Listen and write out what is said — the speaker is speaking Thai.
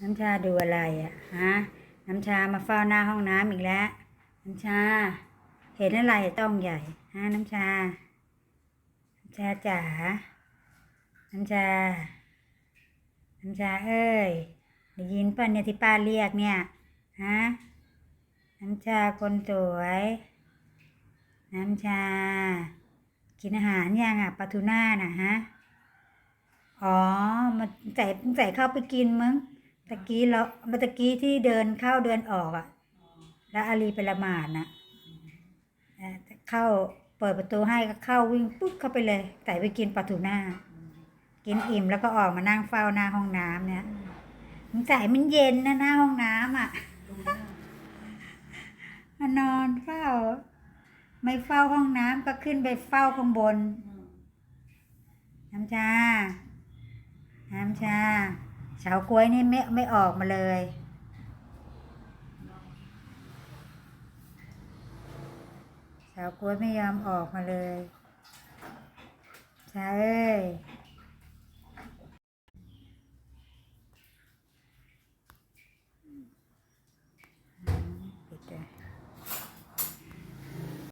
น้ำชาดูอะไรอะฮะน้ำชามาเฝ้าหน้าห้องน้ำอีกแล้ว น้ำชา เห็นอะไรต้องใหญ่ฮะน้ำชา น้ำชาจ๋าน้ำชา น้ำชาเอ้ยได้ยินป่ะเนี่ยที่ป้าเรียกเนี่ยฮะน้ำชาคนสวย น้ำชา กินอาหารยังอะปลาทูน่าน่ะฮะ อ๋อ มันใส่ใส่เข้าไปกินมั้ง ตะกี้เราเมื่อตะกี้ที่เดินเข้าเดินออกอะ แล้วอาลีไปละหมาดนะเอ่อเข้าเปิดประตูให้ก็เข้าวิ่งปุ๊บเข้าไปเลยใส่ไปกินปลาทูน่ากินอิ่มแล้วก็ออกมานั่งเฝ้าหน้าห้องน้ำเนี่ยมันใส่มันเย็นนะหน้าห้องน้ำอะมานอนเฝ้า ไม่เฝ้าห้องน้ำก็ขึ้นไปเฝ้าข้างบน น้ำชา น้ำชา เฉากล้วยนี่ไม่ไม่ออกมาเลยเฉากล้วยไม่ยอมออกมาเลยใช่